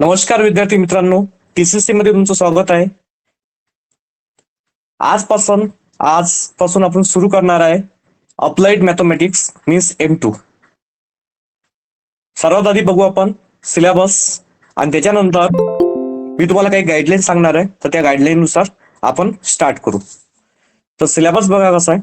नमस्कार विद्यार्थी मित्रांनो टीसीसी मध्ये तुमचं स्वागत आहे. आजपासून आजपासून आपण सुरू करणार आहे applied mathematics means M two सर्वात आधी बघू आपण सिलेबस आणि त्याच्यानंतर मी तुम्हाला काही गाईडलाईन सांगणार आहे तर त्या गाईडलाईन नुसार आपण स्टार्ट करू. तर सिलेबस बघा कसा आहे.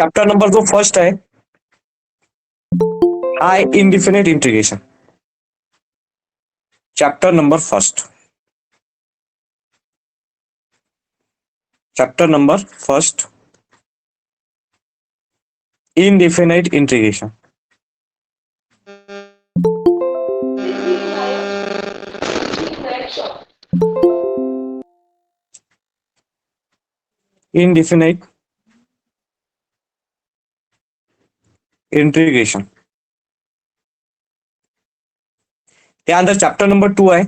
चॅप्टर नंबर जो फ़र्स्ट है। आहे indefinite chapter number first chapter number first indefinite integration indefinite integration त्यानंतर चॅप्टर नंबर टू आहे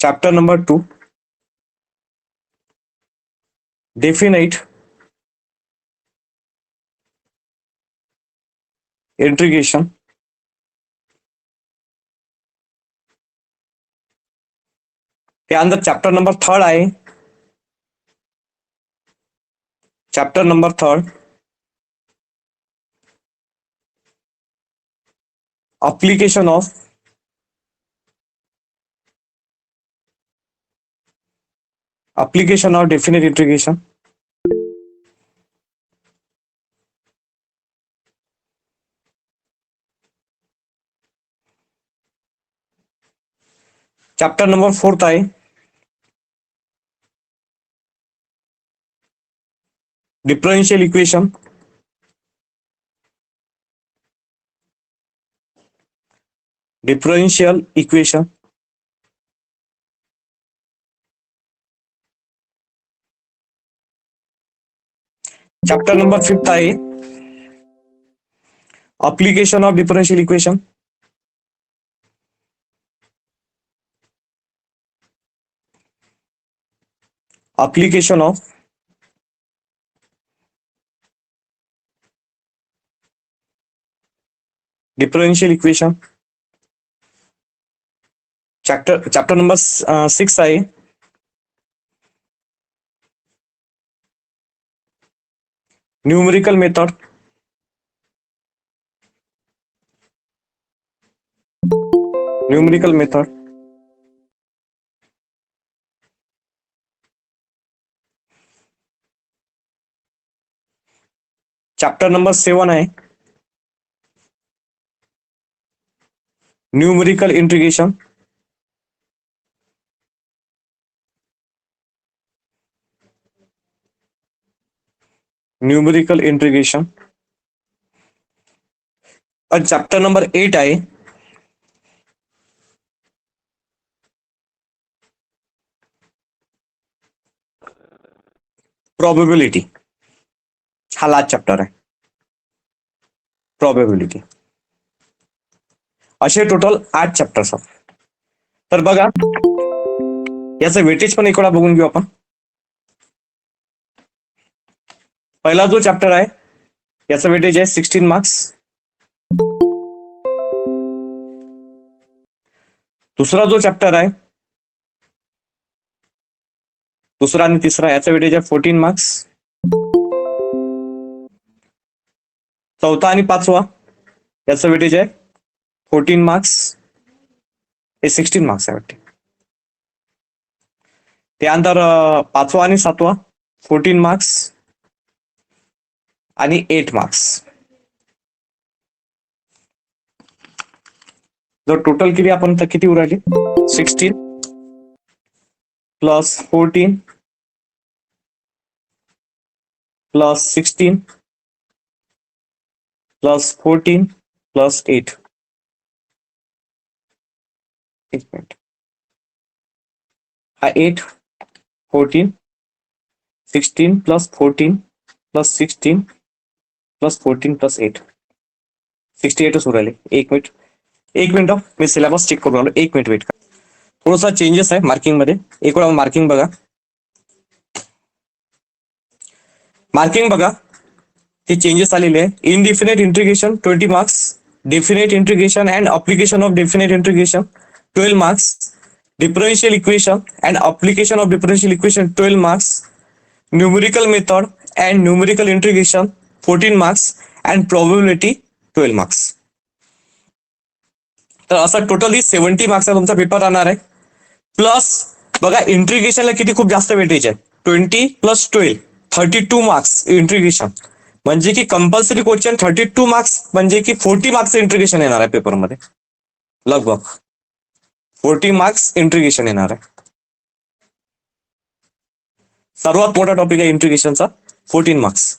chapter number two definite integration त्यानंतर चॅप्टर नंबर थर्ड आहे chapter number third application of application of definite integration chapter number fourth आहे differential equation differential equation chapter number 58 application of differential equation application of differential equation chapter chapter number six आहे numerical method numerical method chapter number seven आहे numerical integration numerical integration आणि chapter number eight आहे probability हा last chapter आहे probability असे total आठ chapters आहेत. तर बघा याचं वेटेज पण एक वेळा बघून घेऊ आपण. पहिला जो चॅप्टर आहे याचा वेटेज आहे सिक्स्टीन मार्क्स दुसरा जो चॅप्टर आहे दुसरा आणि तिसरा याचा वेटेज आहे फोर्टीन मार्क्स चौथा आणि पाचवा याचा वेटेज आहे फोर्टीन मार्क्स हे सिक्स्टीन मार्क्स आहे वाटते त्यानंतर पाचवा आणि सातवा? फोर्टीन मार्क्स आणि एट मार्क्स जर टोटल किती आपण तर किती उरायली? Sixteen plus fourteen plus sixteen plus fourteen plus eight एक मिनिट. हा eight fourteen sixteen plus fourteen plus sixteen plus fourteen plus eight sixty एटच राहिले एक मिनिट. एक मिनिट मी सिलेबस चेक करून आलो. एक मिनिट वेट थोडासा चेंजेस आहे मार्किंगमध्ये एक वेळा मार्किंग बघा. मार्किंग बघा. हे चेंजेस आलेले आहे. Indefinite integration twenty marks definite integration and application of definite integration twelve marks differential equation and application of differential equation twelve marks numerical method and numerical integration fourteen marks and probability twelve marks तर असा totally seventy मार्क्सचा तुमचा paper राहणार आहे. Plus बघा इंट्रिगेशनला किती खूप जास्त weightage आहे. Twenty plus twelve thirty two marks integration म्हणजे की compulsory question thirty two marks म्हणजे की फोर्टी मार्क्स इंट्रिगेशन येणार आहे पेपरमध्ये लगभग. फोर्टी मार्क्स इंट्रिगेशन येणार आहे. सर्वात मोठा टॉपिक आहे इंट्रिगेशनचा फोर्टीन मार्क्स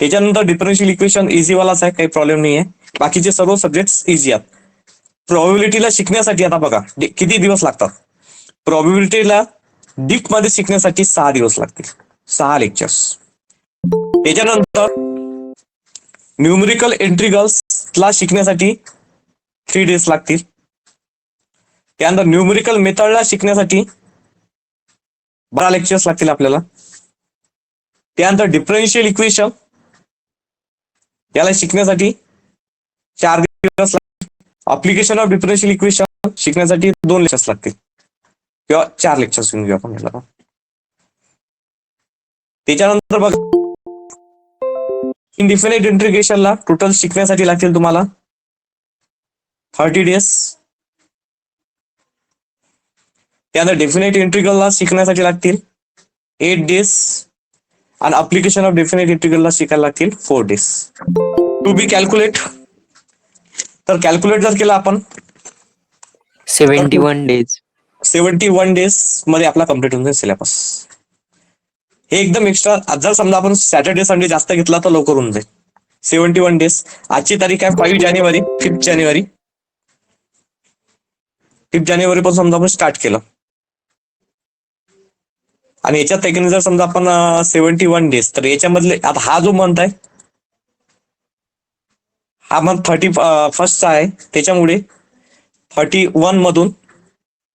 त्याच्यानंतर डिफरन्शियल इक्वेशन इझीवालाच आहे काही प्रॉब्लेम नाही आहे बाकीचे सर्व सब्जेक्ट इझी आहेत. प्रॉबिलिटीला शिकण्यासाठी आता बघा किती दिवस लागतात? प्रॉबिलिटीला डीपमध्ये शिकण्यासाठी सहा दिवस लागतील. सहा लेक्चर्स त्याच्यानंतर न्यूमरिकल एंट्रिगल्सला शिकण्यासाठी थ्री डेज लागतील. त्यानंतर न्यूमरिकल मेथडला शिकण्यासाठी बारा लेक्चर्स लागतील आपल्याला. त्यानंतर डिफरन्शियल इक्वेशन याला शिकण्यासाठी चार दिवस अप्लिकेशन ऑफ डिफरन्शियल इक्वेशन शिकण्यासाठी दोन लेक्चर्स लागतील. किंवा चार लेक्चर्स घेऊन घेऊ आपण याला. त्याच्यानंतर बघ. इनडिफिनेट इंटिग्रेशनला टोटल शिकण्यासाठी लागतील तुम्हाला. थर्टी डेज त्यानंतर डेफिनेट इंटिग्रलला शिकण्यासाठी लागतील. एट डेज आणि अप्लिकेशन ऑफ डेफिनेट इंटिग्रलला शिकायला लागतील four days to be calculate तर कॅल्क्युलेट जर केलं आपण seventy one days seventy one डेजमध्ये आपला कंप्लीट होऊन जाईल सिलेबस हे एकदम एक्स्ट्रा जर समजा आपण सॅटर्डे संडे जास्त घेतला तर लवकर होऊन जाईल. सेव्हन्टी वन डेज आजची तारीख आहे फाईव्ह जानेवारी फिफ्थ जानेवारी. फिफ्थ जानेवारी पासून समजा आपण स्टार्ट केलं. आणि याच्यात पैकी जर समजा आपण सेव्हन्टी वन डेज तर याच्यामधले आता हा जो मंथ आहे हा मंथ थर्टी फर्स्टचा आहे. त्याच्यामुळे थर्टी वन मधून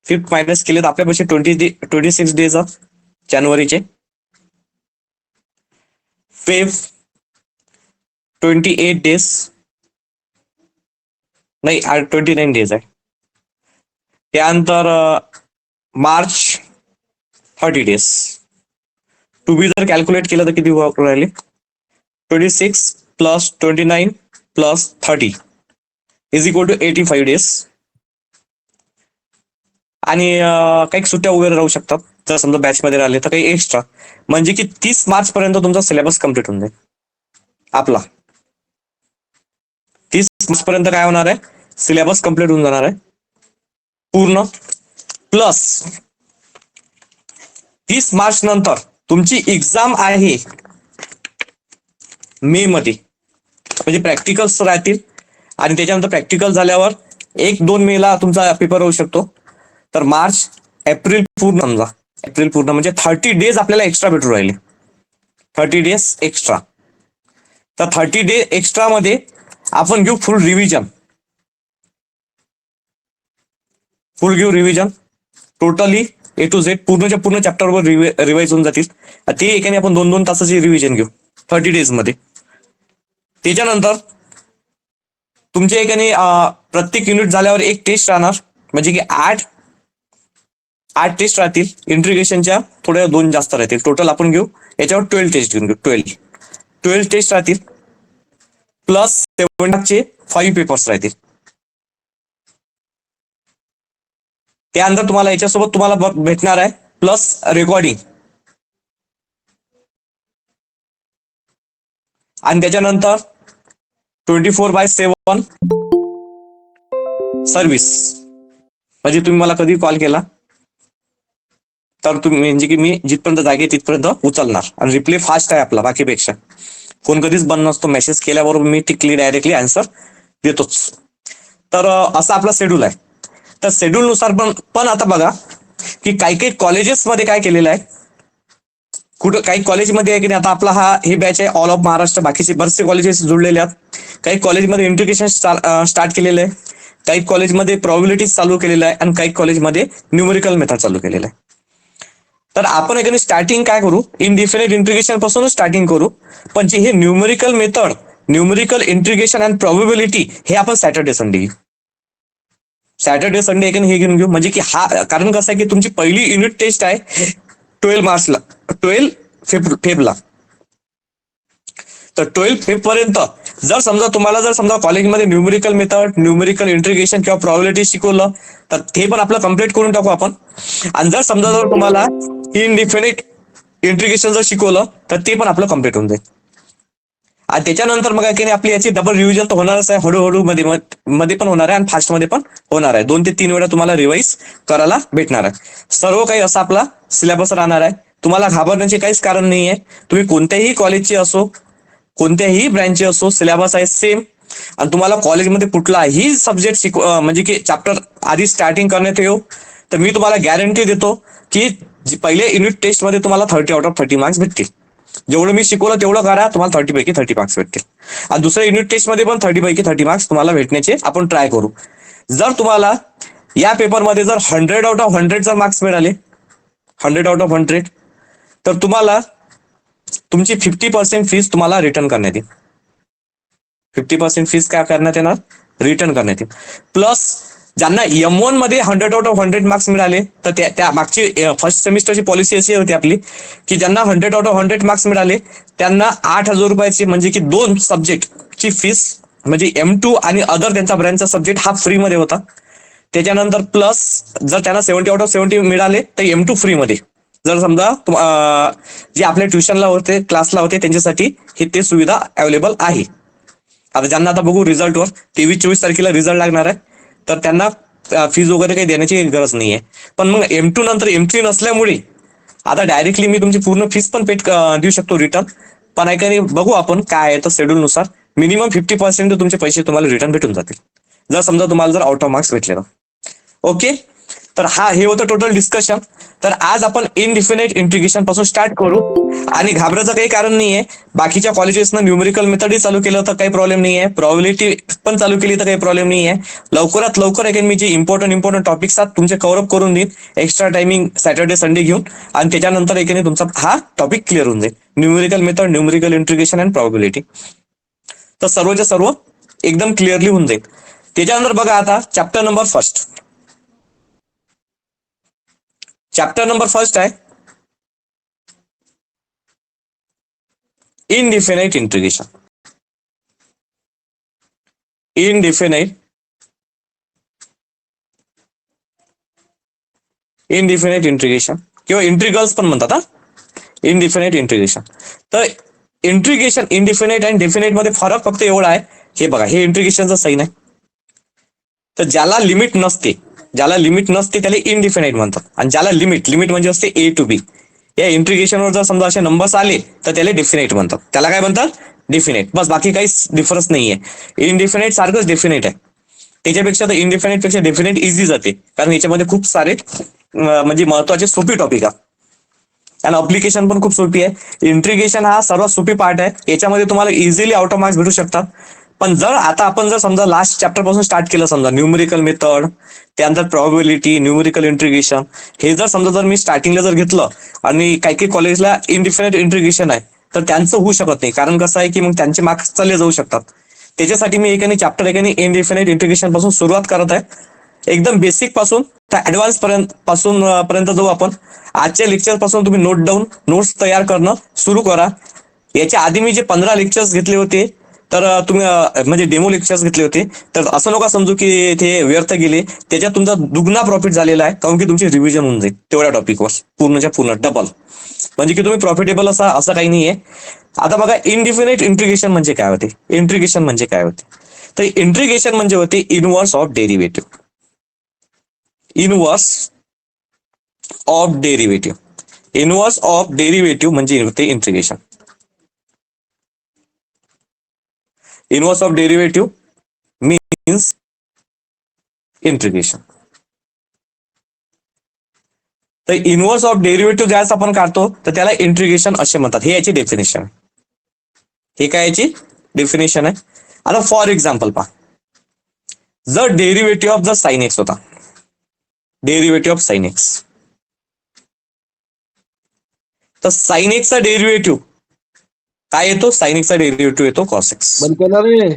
फिफ्थ मायनस केले तर आपल्यापाशी ट्वेंटी ट्वेंटी सिक्स डेज जानेवारीचे. फिफ्थ ट्वेंटी एट डेज नाही ट्वेंटी नाईन डेज आहे. त्यानंतर March thirty days to be जर कॅल्क्युलेट केलं तर किती वर्क राहिले? Twenty six plus twenty nine plus thirty is equal to eighty five days आणि काही सुट्ट्या वगैरे राहू शकतात. जर समजा बॅचमध्ये राहिले तर काही एक्स्ट्रा म्हणजे की तीस मार्च पर्यंत तुमचा सिलेबस कंप्लीट होऊन जाईल. आपला. तीस मार्च पर्यंत काय होणार आहे? सिलेबस कंप्लीट होऊन जाणार आहे. पूर्ण. प्लस तीस मार्च नंतर तुमची एक्झाम आहे. मे मध्ये. म्हणजे प्रॅक्टिकल्स राहतील. आणि त्याच्यानंतर प्रॅक्टिकल झाल्यावर एक दोन मेला तुमचा पेपर होऊ शकतो. तर मार्च एप्रिल पूर्ण समजा. एप्रिल पूर्ण म्हणजे थर्टी डेज आपल्याला एक्स्ट्रा भेटू राहिले. थर्टी डेज एक्स्ट्रा तर थर्टी डे एक्स्ट्रा मध्ये आपण घेऊ फुल रिव्हिजन फुल घेऊ revision totally A to Z पूर्णच्या पूर्ण चॅप्टरवर रिवाइज होऊन जातील. ते एकाने आपण दोन दोन तासाची रिव्हिजन घेऊ. थर्टी डेजमध्ये. त्याच्यानंतर तुमच्या एकाने प्रत्येक युनिट झाल्यावर एक टेस्ट राहणार. म्हणजे की आठ आठ टेस्ट राहतील. इंट्रिगेशनच्या थोड्या दोन जास्त राहतील. टोटल आपण घेऊ. याच्यावर ट्वेल्व टेस्ट घेऊन घेऊ. ट्वेल्व ट्वेल्व टेस्ट राहतील. प्लस सेवन फाईव्ह पेपर्स राहतील. त्यानंतर तुम्हाला याच्यासोबत तुम्हाला भेटणार आहे. प्लस रेकॉर्डिंग आणि त्याच्यानंतर twenty four by seven service म्हणजे तुम्ही मला कधी कॉल केला? तर तुम्ही म्हणजे की मी जिथपर्यंत जागे तिथपर्यंत उचलणार. आणि रिप्ले फास्ट आहे आपला बाकीपेक्षा. फोन कधीच बंद नसतो. मेसेज केल्याबरोबर मी टिकली डायरेक्टली आन्सर देतोच. तर असा आपला शेड्यूल आहे. तर शेड्यूलनुसार पण पण आता बघा की काही काही कॉलेजेस मध्ये काय केलेलं आहे? कुठं काही कॉलेजमध्ये आहे की नाही? आता आपला हा हे बॅच आहे ऑल ऑफ महाराष्ट्र बाकीचे बरेचसे कॉलेजेस जुळलेले आहेत. काही कॉलेजमध्ये इंटिग्रेशन स्टार्ट केलेलं आहे. काही कॉलेजमध्ये प्रॉबिलिटीज चालू केलेलं आहे आणि काही कॉलेजमध्ये न्यूमेरिकल मेथड चालू केलेलं आहे. तर आपण एखादी स्टार्टिंग काय करू? इनडिफिनेट इंटिग्रेशन पासूनच स्टार्टिंग करू. पण जे हे numerical method numerical integration and probability हे आपण सॅटर्डे संडे घेऊ सॅटर्डे संडे एक हे घेऊन घेऊ. म्हणजे की हा कारण कसं आहे की तुमची पहिली युनिट टेस्ट आहे ट्वेल्व मार्चला. ट्वेल्व फेब फेबला. तर ट्वेल्व फेब पर्यंत जर समजा तुम्हाला जर समजा कॉलेजमध्ये न्यूमेरिकल मेथड न्यूमेरिकल इंटिग्रेशन किंवा प्रॉबिलिटी शिकवलं तर ते पण आपलं कंप्लीट करून टाकू आपण. आणि जर समजा जर तुम्हाला इनडिफिनिट इंटिग्रेशन जर शिकवलं तर ते पण आपलं कंप्लीट होऊन जाईल. आणि त्याच्यानंतर मग की नाही आपली याची डबल रिव्हिजन तर होणारच आहे. हळूहळू मध्ये मध्ये पण होणार आहे आणि फास्टमध्ये पण होणार आहे. दोन ते तीन वेळा तुम्हाला रिवाईज करायला भेटणार आहे. सर्व काही असा आपला सिलेबस राहणार आहे. तुम्हाला घाबरण्याचे काहीच कारण नाही आहे तुम्ही कोणत्याही कॉलेजचे असो कोणत्याही ब्रँचचे असो सिलेबस आहे सेम आणि तुम्हाला कॉलेजमध्ये कुठलाही सब्जेक्ट शिकव म्हणजे की चॅप्टर आधी स्टार्टिंग करण्यात येऊ तर मी तुम्हाला गॅरंटी देतो की पहिले युनिट टेस्टमध्ये तुम्हाला thirty out of thirty marks भेटतील. जेवढं मी शिकवलं तेवढं करा. तुम्हाला थर्टी पैकी थर्टी मार्क्स भेटतील. आणि दुसऱ्या युनिट टेस्टमध्ये पण थर्टी पैकी थर्टी मार्क्स तुम्हाला भेटण्याचे आपण ट्राय करू. जर तुम्हाला या पेपरमध्ये जर हंड्रेड आउट ऑफ हंड्रेड जर मार्क्स मिळाले हंड्रेड आउट ऑफ हंड्रेड तर तुम्हाला तुमची फिफ्टी पर्सेंट फीस तुम्हाला रिटर्न करण्यात येईल. फिफ्टी पर्सेंट फीस काय करण्यात येणार? रिटर्न करण्यात येईल. प्लस ज्यांना एम वनमध्ये hundred out of hundred marks मिळाले तर त्या त्या मागची फर्स्ट सेमिस्टरची पॉलिसी अशी होती आपली की ज्यांना hundred out of hundred marks मिळाले त्यांना आठ हजार रुपयाची म्हणजे की दोन सब्जेक्टची फीस म्हणजे एम टू आणि अदर त्यांचा ब्रँडचा सब्जेक्ट हा फ्रीमध्ये होता. त्याच्यानंतर प्लस जर त्यांना सेव्हन्टी आउट ऑफ सेव्हन्टी मिळाले तर एम टू फ्रीमध्ये जर समजा जे आपल्या ट्युशनला होते क्लासला होते त्यांच्यासाठी हे ते सुविधा अवेलेबल आहे. आता ज्यांना आता बघू रिझल्टवर तेवीस चोवीस तारखेला रिझल्ट लागणार आहे. तर त्यांना फीज वगैरे काही देण्याची गरज नाही आहे पण मग एम टू नंतर एम थ्री नसल्यामुळे आता डायरेक्टली मी तुमची पूर्ण फीस पण पेट देऊ शकतो रिटर्न पण ऐकाने बघू आपण काय आहे तर शेड्यूल नुसार. मिनिमम फिफ्टी पर्सेंट तुमचे पैसे तुम्हाला रिटर्न भेटून जातील. जर समजा तुम्हाला जर आउट ऑफ मार्क्स भेटले तर. ओके तर हा हे होतं टोटल डिस्कशन तर आज आपण इनडिफिनेट इंटिग्रेशनपासून स्टार्ट करू. आणि घाबरायचं काही कारण नाहीये. बाकीच्या कॉलेजेसनं न्यूमेरिकल मेथडही चालू केलं तर काही प्रॉब्लेम नाहीये. प्रॉबिलिटी पण चालू केली तर काही प्रॉब्लेम नाहीये. लवकरात लवकर एक मी जे इम्पॉर्टंट इम्पॉर्टंट टॉपिक्स आहेत तुमचे कव्हर अप करून देईन. एक्स्ट्रा टायमिंग सॅटर्डे संडे घेऊन. आणि त्याच्यानंतर एक तुमचा हा टॉपिक क्लिअर होऊन जाईल. Numerical method numerical integration and probability तर सर्वच्या सर्व एकदम क्लिअरली होऊन जाईल. त्याच्यानंतर बघा आता chapter number first chapter number first आहे इनडिफिनाइट इंटिग्रेशन इनडिफिनाइट इनडिफिनाइट इंटिग्रेशन किंवा इंट्रिगल्स पण म्हणतात हा इनडिफिनाइट इंटिग्रेशन तर इंट्रिगेशन इनडिफिनाइट अँड डेफिनेटमध्ये फरक फक्त एवढा आहे हे बघा हे इंट्रिगेशनचं सही नाही तर ज्याला लिमिट नसते ज्याला लिमिट नसते त्याला इनडिफिनाईट म्हणतात. आणि ज्याला लिमिट लिमिट म्हणजे असते ए टू बी या इंट्रिगेशनवर जर समजा असे नंबर्स आले तर त्याला डेफिनेट म्हणतात. त्याला काय म्हणतात? डिफिनेट बस बाकी काहीच डिफरन्स नाहीये. इनडिफिनेट सारखंच डेफिनेट आहे. त्याच्यापेक्षा तर इनडिफिनेटपेक्षा डेफिनेट इझी जाते. कारण याच्यामध्ये खूप सारे म्हणजे महत्त्वाचे सोपी टॉपिक आहे. आणि अप्लिकेशन पण खूप सोपी आहे. इंट्रिगेशन हा सर्वात सोपी पार्ट आहे. याच्यामध्ये तुम्हाला इझिली आउट ऑफ मार्क्स भेटू शकतात. पण जर आता आपण जर समजा लास्ट चॅप्टरपासून स्टार्ट केलं समजा न्यूमेरिकल मेथड त्यानंतर प्रॉबिलिटी न्यूमेरिकल इंट्रिगेशन हे जर समजा जर मी स्टार्टिंगला जर घेतलं आणि काही काही कॉलेजला इनडिफिनेट इंट्रिगेशन आहे तर त्यांचं होऊ शकत नाही. कारण कसं आहे की मग त्यांचे मार्क्स चालले जाऊ शकतात. त्याच्यासाठी मी एकाने चॅप्टर एकाने इनडिफिनेट इंट्रिगेशनपासून सुरुवात करत आहे. एकदम बेसिकपासून तर ऍडव्हान्स पर्यंत पासून पर्यंत जाऊ आपण. आजच्या लेक्चरपासून तुम्ही नोट डाऊन नोट्स तयार करणं सुरू करा. याच्या आधी मी जे पंधरा लेक्चर्स घेतले होते तर तुम्ही म्हणजे डेमो लेक्चर्स घेतले होते. तर असं नका समजू की ते व्यर्थ गेले. त्याच्यात तुमचा दुगना प्रॉफिट झालेला आहे. कारण की तुमची रिव्हिजन होऊन जाईल. तेवढ्या टॉपिकवर पूर्णच्या पूर्ण. डबल म्हणजे की तुम्ही प्रॉफिटेबल असा असं काही नाहीये. आता बघा इनडिफिनेट इंट्रिगेशन म्हणजे काय होते? इंट्रिगेशन म्हणजे काय होते? तर इंट्रिगेशन म्हणजे होते inverse of derivative inverse of derivative inverse of derivative म्हणजे होते integration inverse of derivative means integration तर इनवर्स ऑफ डेरिव्हेटिव्ह गॅस आपण काढतो तर त्याला इंट्रिगेशन असे म्हणतात. हे याची डेफिनेशन हे काय याची डेफिनेशन आहे? आता फॉर एक्झाम्पल पहा. जर derivative of the sine x होता. डेरिव्हेटिव्ह ऑफ साइन एक्स तर साइन एक्सचा डेरिव्हेटिव्ह काय येतो? साइन एक्सचा डेरिव्हेटिव्ह येतो कॉस एक्स बंद केला रे.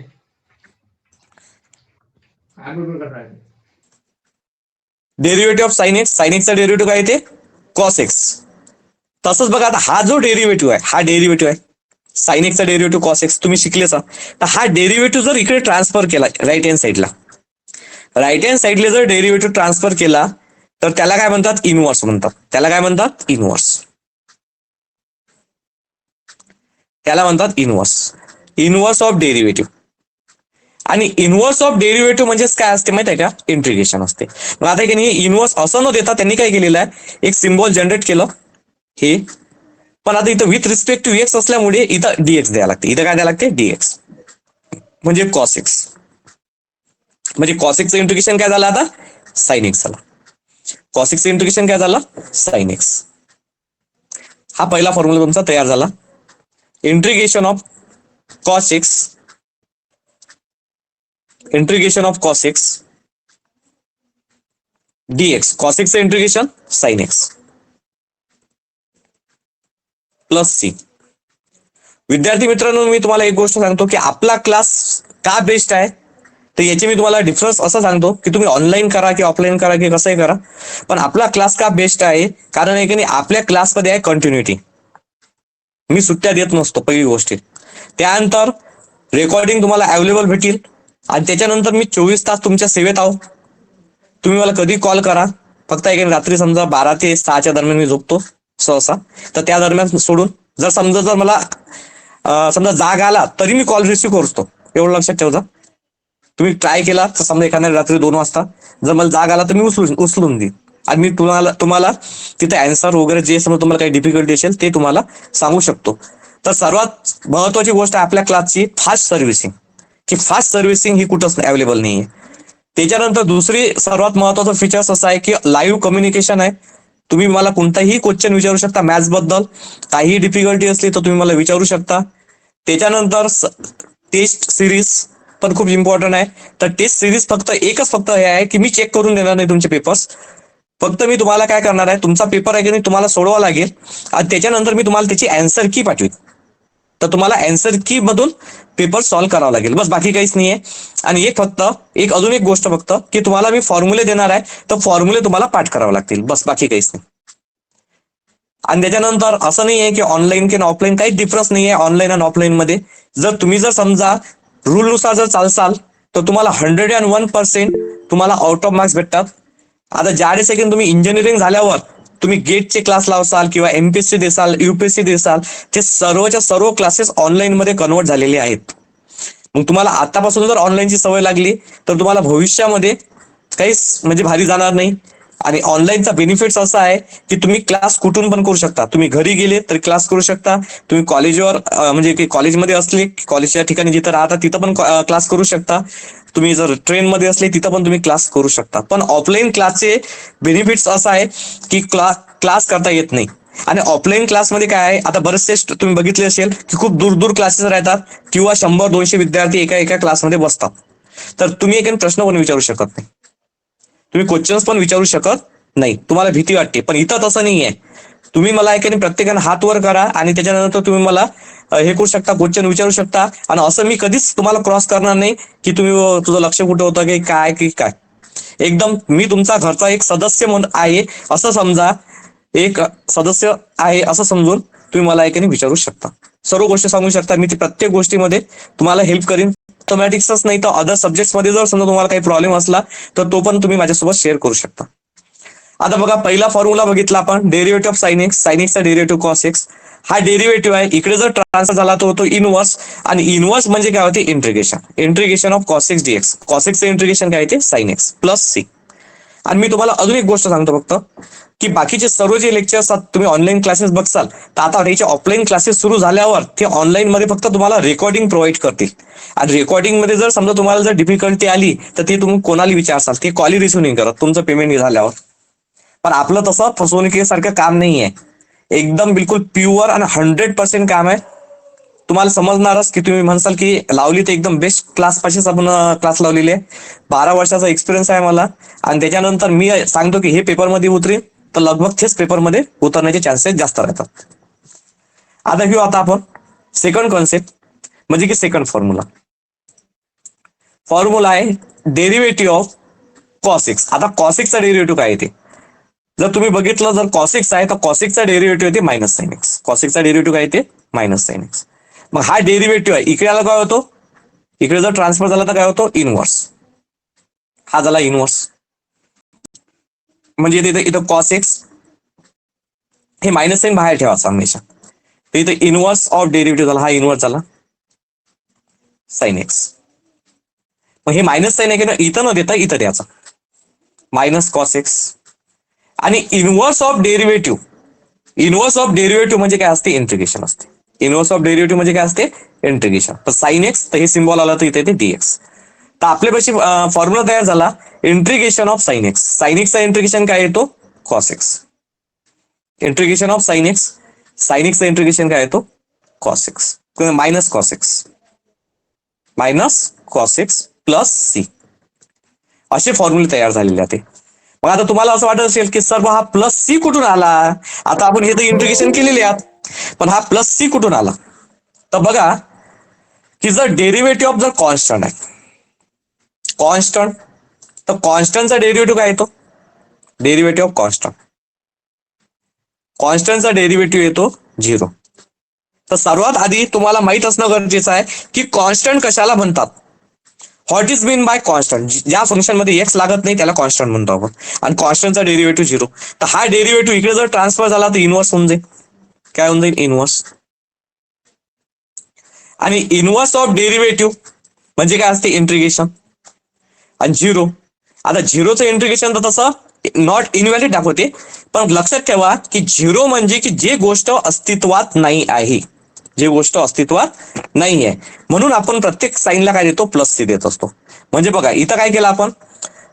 Derivative of sine x sine एक्सचा डेरिव्हेटिव्ह काय येते? कॉस एक्स तसंच बघा आता हा जो डेरिव्हेटिव्ह आहे हा डेरिव्हेटिव्ह आहे. साइन एक्सचा डेरिव्हेटिव्ह कॉस एक्स तुम्ही शिकलेच. तर हा डेरिव्हेटिव्ह जर इकडे ट्रान्सफर केला राईट हँड साईडला राईट हँड साईडला जर डेरिव्हेटिव्ह ट्रान्सफर केला तर त्याला काय म्हणतात? इनवर्स म्हणतात. त्याला काय म्हणतात? इनवर्स त्याला म्हणतात इनवर्स इनवर्स ऑफ डेरिव्हेटिव्ह आणि इनवर्स ऑफ डेरिव्हेटिव्ह म्हणजेच काय असते माहिती आहे का? इंट्रिगेशन असते. मग आता की नाही इन्व्हर्स असं न देता त्यांनी काय केलेलं आहे? एक सिम्बॉल जनरेट केलं. हे. पण आता इथं विथ रिस्पेक्ट टू एक्स असल्यामुळे इथं डीएक्स द्यायला लागते. इथं काय द्यायला लागते? डीएक्स म्हणजे कॉस एक्स म्हणजे कॉसिक्सचं इंटिग्रेशन काय झालं आता? सायनिक्स एक्स झाला. कॉस एक्सचं काय झालं? सायनिक्स एक्स हा पहिला फॉर्म्युला तुमचा तयार झाला. Integration of cos x integration of cos x dx cos एक्सचं integration sine x plus C विद्यार्थी मित्रांनो मी तुम्हाला एक गोष्ट सांगतो की आपला क्लास का बेस्ट आहे? तर याची मी तुम्हाला डिफरन्स असं सांगतो की तुम्ही ऑनलाईन करा की ऑफलाईन करा की कसंही करा. पण आपला क्लास का बेस्ट आहे? कारण एक की नाही आपल्या क्लासमध्ये आहे कंटिन्युटी मी सुट्ट्या देत नसतो पहिली गोष्टी. त्यानंतर रेकॉर्डिंग तुम्हाला अवेलेबल भेटेल. आणि त्याच्यानंतर मी चोवीस तास तुमच्या सेवेत आहो. तुम्ही मला कधी कॉल करा. फक्त एक रात्री समजा बारा ते सहाच्या दरम्यान मी झोपतो सहसा. तर त्या दरम्यान सोडून जर समजा जर मला समजा जाग आला तरी मी कॉल रिसिव्ह करतो एवढं लक्षात ठेवता तुम्ही ट्राय केला तर समजा एखाद्या रात्री दोन वाजता. जर मला जाग आला तर मी उचलून उचलून देईन. आणि मी तुम्हाला तुम्हाला तिथे अँसर वगैरे जे समजा तुम्हाला काही डिफिकल्टी असेल ते तुम्हाला सांगू शकतो. तर सर्वात महत्वाची गोष्ट आहे आपल्या क्लासची फास्ट सर्व्हिसिंग की फास्ट सर्व्हिसिंग ही कुठंच अवेलेबल आहे त्याच्यानंतर दुसरी सर्वात महत्वाचं फीचर्स असं आहे की लाईव्ह कम्युनिकेशन आहे. तुम्ही मला कोणताही क्वेश्चन विचारू शकता मॅथ्सबद्दल. काही डिफिकल्टी असली तर तुम्ही मला विचारू शकता. त्याच्यानंतर टेस्ट सिरीज पण खूप इम्पॉर्टंट आहे. तर टेस्ट सिरीज फक्त एकच फक्त हे आहे की मी चेक करून देणार नाही तुमचे पेपर्स फक्त मी तुम्हाला काय करणार आहे तुमचा पेपर आहे की नाही तुम्हाला सोडवा लागेल आणि त्याच्यानंतर मी तुम्हाला त्याची अँसर की पाठवेल तर तुम्हाला अँसर की मधून पेपर सॉल्व्ह करावा लागेल. बस बाकी काहीच नाहीये. आणि एक फक्त एक अजून एक गोष्ट फक्त की तुम्हाला मी फॉर्म्युले देणार आहे तर फॉर्म्युले तुम्हाला पाठ करावे लागतील. बस बाकी काहीच नाही. आणि त्याच्यानंतर असं नाही आहे की ऑनलाईन किंवा ऑफलाईन काहीच डिफरन्स नाही आहे ऑनलाईन आणि ऑफलाईन मध्ये. जर तुम्ही जर समजा रूलनुसार जर चालसाल तर तुम्हाला हंड्रेड अँड वन पर्सेंट तुम्हाला आउट ऑफ मार्क्स भेटतात. आता ज्या सेकंड तुम्ही इंजिनिअरिंग झाल्यावर तुम्ही गेटचे क्लास लावसाल किंवा एमपीएससी देसाल युपीएससी देसाल ते सर्वच्या सर्व क्लासेस ऑनलाईन मध्ये कन्वर्ट झालेले आहेत. मग तुम्हाला आतापासून जर ऑनलाईनची सवय लागली तर तुम्हाला भविष्यामध्ये काहीच म्हणजे भारी जाणार नाही. आणि ऑनलाईनचा बेनिफिट्स असा आहे की तुम्ही क्लास कुठून पण करू शकता. तुम्ही घरी गेले तर क्लास करू शकता. तुम्ही कॉलेजवर म्हणजे कॉलेजमध्ये असले कॉलेजच्या ठिकाणी जिथं राहता तिथं पण क्लास करू शकता. तुम्ही जर ट्रेनमध्ये असले तिथं पण तुम्ही क्लास करू शकता. पण ऑफलाईन क्लासचे बेनिफिट्स असं आहे की क्लास क्लास करता येत नाही. आणि ऑफलाईन क्लासमध्ये काय आहे आता बरेचसे तुम्ही बघितले असेल की खूप दूर दूर क्लासेस राहतात किंवा शंभर दोनशे विद्यार्थी एका एका क्लासमध्ये बसतात. तर तुम्ही एक प्रश्न पण विचारू शकत नाही. तुम्ही क्वेश्चन्स पण विचारू शकत नाही. तुम्हाला भीती वाटते. पण इथं तसं नाही आहे तुम्ही मला एकाने प्रत्येकाने हात वर करा आणि त्याच्यानंतर तुम्ही मला हे करू शकता क्वेश्चन विचारू शकता. आणि असं मी कधीच तुम्हाला क्रॉस करणार नाही की तुम्ही तुझं लक्ष कुठं होतं की काय की काय. एकदम मी तुमचा घरचा एक सदस्य म्हणून आहे असं समजा एक सदस्य आहे असं समजून तुम्ही मला एकाने विचारू शकता. सर्व गोष्टी सांगू शकता. मी ती प्रत्येक गोष्टीमध्ये तुम्हाला हेल्प करीन. मॅथमॅटिक्सच नाही तर अदर सब्जेक्टमध्ये जर समजा तुम्हाला काही प्रॉब्लेम असला तर तो पण तुम्ही माझ्यासोबत शेअर करू शकता. आता बघा पहिला फॉर्म्युला बघितला आपण. Derivative of sine x sine एक्सचा डेरिव्हेटिव्ह कॉस एक्स हा डेरिव्हेटिव्ह आहे. इकडे जर ट्रान्सफर झाला तो होतो इनवर्स आणि इनवर्स म्हणजे काय होते? Integration integration of cos x dx cos एक्सचं integration काय होते? साइन एक्स प्लस सी आणि मी तुम्हाला अजून एक गोष्ट सांगतो फक्त की बाकीचे सर्व जे लेक्चर्स तुम्ही ऑनलाईन क्लासेस बघसाल तर आता त्याचे ऑफलाईन क्लासेस सुरू झाल्यावर ते ऑनलाईन मध्ये फक्त तुम्हाला रेकॉर्डिंग प्रोव्हाइड करतील. आणि रेकॉर्डिंगमध्ये जर समजा तुम्हाला जर डिफिकल्टी आली तर ते तुम्ही कोणाला विचारसाल? ते कॉली रिसिव्ह नाही करत तुमचं पेमेंट झाल्यावर. पण आपलं तसं फसवणुकीसारखं काम नाही आहे एकदम बिलकुल प्युअर आणि हंड्रेड पर्सेंट काम आहे. तुम्हाला समजणारच की तुम्ही म्हणसाल की लावली तर एकदम बेस्ट क्लास पाशीच आपण क्लास लावलेली आहे. बारा वर्षाचा एक्सपिरियन्स आहे मला. आणि त्याच्यानंतर मी सांगतो की हे पेपरमध्ये उतरेल तर लगभग तेच पेपरमध्ये उतरण्याचे चान्सेस जास्त राहतात. आता घेऊ आता आपण सेकंड कॉन्सेप्ट म्हणजे की सेकंड फॉर्म्युला फॉर्म्युला आहे डेरिव्हेटिव्ह ऑफ कॉसिक्स आता कॉसिक्सचा डेरिव्हेटिव्ह काय आहे ते? जर तुम्ही बघितलं जर कॉसिक्स आहे तर कॉसिक्सचा डेरिव्हेटिव्ह येते मायनस साईन एक्स कॉसिकचा डेरिव्हेटिव्ह काय येते मायनस साईन एक्स मग हा डेरिव्हेटिव्ह आहे. इकडे आला काय होतो? इकडे जर ट्रान्सफर झाला तर काय होतो? इनवर्स हा झाला इनवर्स म्हणजे इथे इथं कॉस एक्स हे मायनस साइन बाहेर ठेवायचं हमेशा तर इथं इनवर्स ऑफ डेरिव्हेटिव्ह झाला. हा इनवर्स झाला. साइन एक्स मग हे मायनस साईन आहे की इथं न देता इथं द्यायचा. मायनस कॉस एक्स आणि inverse of derivative inverse of derivative म्हणजे काय असते? इंटिग्रेशन असते. इनवर्स ऑफ डेरिव्हेटिव्ह म्हणजे काय असते? इंटिग्रेशन तर साईन एक्स तर हे सिम्बॉल आला तर इथे येते डीएक्स तर आपल्यापाशी फॉर्म्युला तयार झाला. Integration of sine x sine एक्सचा इंट्रिगेशन काय येतो? Cos x integration of sine x sine एक्सचा इंट्रिगेशन काय येतो? Cos x minus cos x minus cos x plus C असे फॉर्म्युले तयार झालेले आहे ते मग आता तुम्हाला असं वाटत असेल की सर हा प्लस सी कुठून आला? आता आपण हे तर इंट्रिगेशन केलेले आहात पण हा प्लस सी कुठून आला? तर बघा की जर डेरिव्हेटिव्ह ऑफ जर कॉन्स्टंट आहे. कॉन्स्टंट तर कॉन्स्टंटचा डेरिव्हेटिव्ह काय येतो? डेरिव्हेटिव्ह ऑफ कॉन्स्टंट कॉन्स्टंटचा डेरिव्हेटिव्ह येतो झिरो तर सर्वात आधी तुम्हाला माहीत असणं गरजेचं आहे की कॉन्स्टंट कशाला म्हणतात? What is mean by constant ज्या फंक्शनमध्ये एक्स लागत नाही त्याला कॉन्स्टंट म्हणतो आपण. आणि कॉन्स्टंटचा डेरिव्हेटिव्ह झिरो तर हा डेरिव्हेटिव्ह इकडे जर ट्रान्सफर झाला तर इनवर्स होऊन जाईल. काय होऊन जाईल? इनवर्स आणि इनवर्स ऑफ डेरिव्हेटिव्ह म्हणजे काय असते? इंट्रिगेशन आणि झिरो आता झिरोचं इंट्रिगेशन तर तसं नॉट इनव्हॅलिड दाखवते. पण लक्षात ठेवा की झिरो म्हणजे की जे गोष्ट अस्तित्वात नाही आहे. जी गोष्ट अस्तित्वात नाही आहे म्हणून आपण प्रत्येक साईनला काय देतो? प्लस सी देत असतो. म्हणजे बघा इथं काय केलं आपण?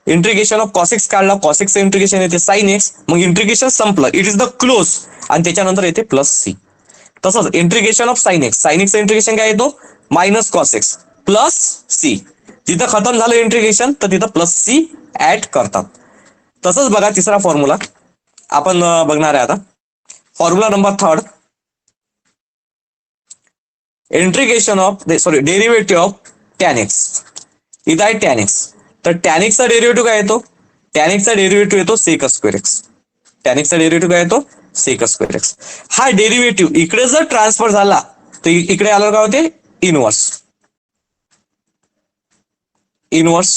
इंट्रिगेशन ऑफ कॉसिक्स काढला. कॉसिक्सचं इंट्रिगेशन येते साईन एक्स मग इंट्रिगेशन संपलं. इट इज द क्लोज आणि त्याच्यानंतर येते प्लस सी तसंच integration of sine x sine एक्सचं integration काय येतो? मायनस कॉसेक्स प्लस सी जिथं खतम झालं इंट्रिगेशन तर तिथं प्लस सी ऍड करतात. तसंच बघा तिसरा फॉर्म्युला आपण बघणार आहे आता. Formula number third integration of sorry derivative of tan x इथं आहे टॅनिक्स तर टॅनिक्सचा डेरिव्हेटिव्ह काय येतो टॅनिक्सचा डेरिव्हेटिव्ह येतो सेक स्क्वेअर टॅनिक्सचा डेरिव्हेटिव्ह काय येतो सेक स्क्वेरेक्स हा डेरिव्हेटिव्ह इकडे जर ट्रान्सफर झाला तर इकडे आलं काय होते inverse inverse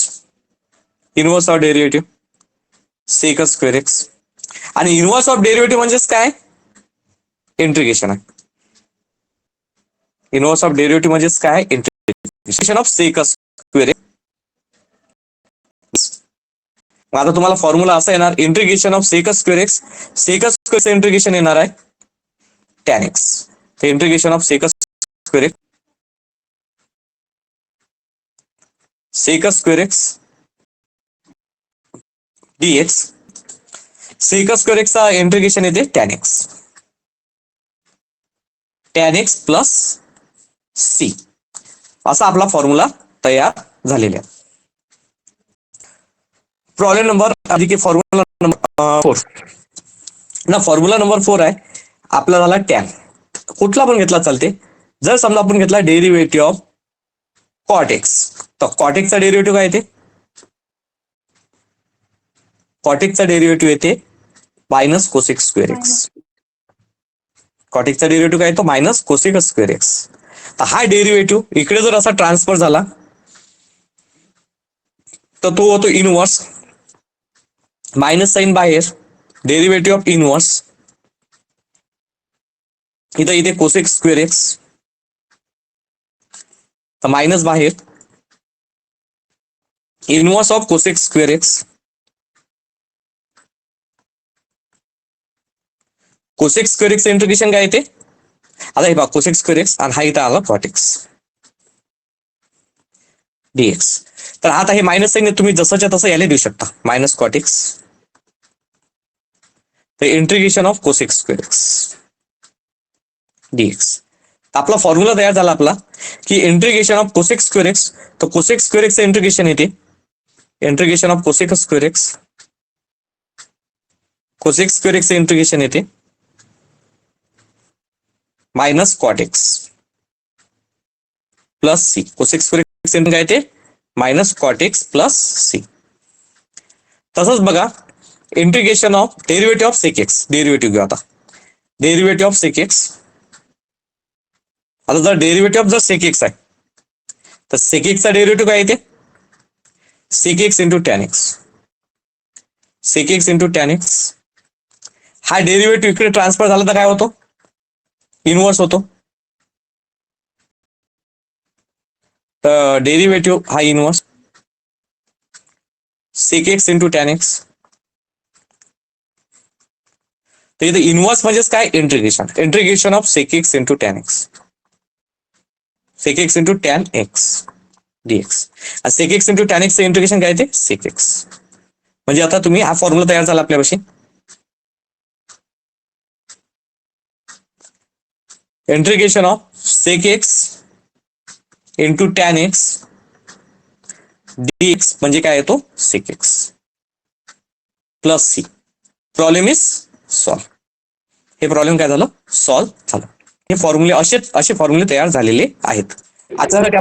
inverse of derivative sec square x आणि इनवर्स ऑफ डेरिव्हेटिव्ह म्हणजेच काय? इंट्रिगेशन आहे. इनवर्स ऑफ डेरिव्हेटिव्ह म्हणजेच काय इंटिग्रेशन ऑफ सेक स्क्वेअर मग आता तुम्हाला फॉर्म्युला असा येणार integration of sec square x sec स्क्वेअरचं integration येणार आहे टॅन एक्स हे integration of sec square x sec square x d x sec square एक्सचा इंटिग्रेशन येते tan x tan x plus C. असा आपला फॉर्म्युला तयार झालेला आहे. प्रॉब्लेम नंबर आधी की फॉर्म्युला नंबर फोर ना फॉर्म्युला नंबर फोर आहे आपला झाला टॅन कुठला पण घेतला चालते? जर समजा आपण घेतला डेरिव्हेटिव्ह ऑफ कॉटेक्स तर कॉटेक्सचा डेरिव्हेटिव्ह काय येते? कॉटेक्सचा डेरिव्हेटिव्ह येते मायनस कोसिक स्क्वेअर एक्स कॉटेक्सचा डेरिव्हेटिव्ह काय येतो? मायनस कोसिक स्क्वेअर एक्स हा डेरिव्हेटिव्ह इकडे जर असा ट्रान्सफर झाला तर तो होतो इनवर्स मायनस साइन बाहेर डेरिव्हेटिव्ह ऑफ इनवर्स इथं इथे कोसेक स्क्वेअर एक्स तर मायनस बाहेर. Inverse of cosec square x cosec square x integration काय येते? आता हे बघा कोसेक्स स्क्वेअर आणि हा इथं आला कॉटेक्स डीएक्स तर आता हे मायनस साईन तुम्ही जसंच्या तसं याला देऊ शकता मायनस कॉटिक्स तर integration of cosec x square dx आपला फॉर्म्युला तयार झाला आपला की इंट्रिगेशन ऑफ कोसेक्स स्क्वेअरेक्स तर कोसेक स्क्वेअरेक्सचं इंट्रिगेशन येते integration of cosec x square cosec x cosec square integration येते minus cot x. Plus C. Cosec x four x काय येते minus cot x plus C. तसंच बघा integration of derivative of sec x derivative घेऊ आता. Derivative of sec x आता जर derivative of जर सेक एक्स आहे तर सेक एक्सचा डेरिव्हेटिव्ह काय येते sec x into tan x sec x into tan x हा डेरिव्हेटिव्ह इकडे ट्रान्सफर झाला तर काय होतो? इन्व्हर्स होतो. तर डेरिव्हेटिव्ह हा inverse sec x into tan x तर इथे इन्व्हर्स म्हणजेच काय? Integration integration of sec x into tan x sec x into tan x dx sec x into tan x integration काय ते? सेक एक्स म्हणजे आता तुम्ही हा फॉर्म्युला तयार झाला आपल्यापाशी. Of sec x into tan x dx म्हणजे काय येतो? Sec x plus C problem is solve हे प्रॉब्लेम काय झालं? सॉल्व झालं. हे फॉर्म्युले असे असे फॉर्म्युले तयार झालेले आहेत. आजच्यासाठी